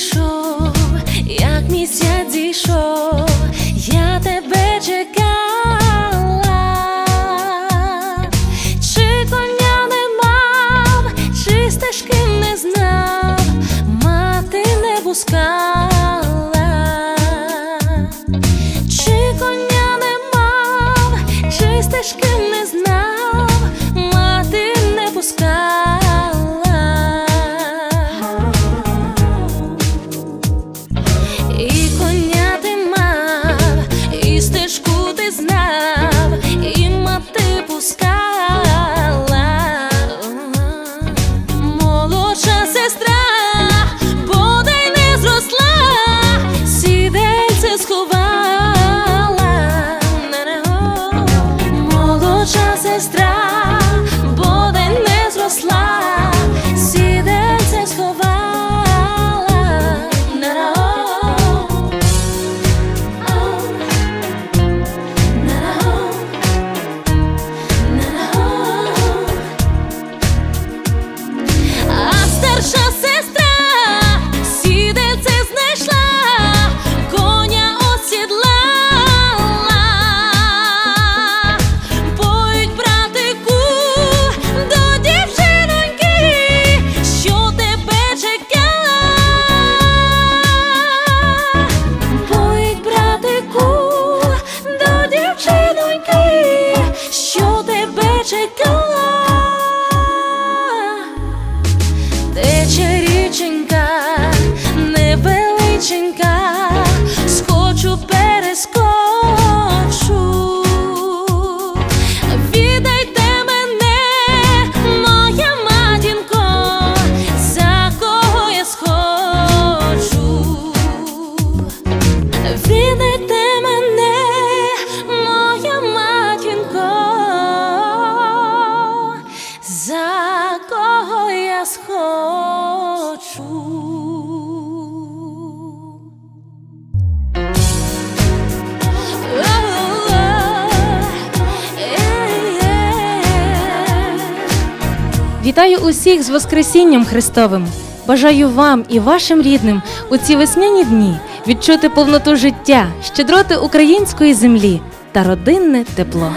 пішов, як місяць зійшов, я тебе чи коня не мав, чи стежки не мати не пускала. Я схочу. Вітаю усіх з Воскресінням Христовим! Бажаю вам і вашим рідним у ці весняні дні відчути повноту життя, щедроти української землі та родинне тепло.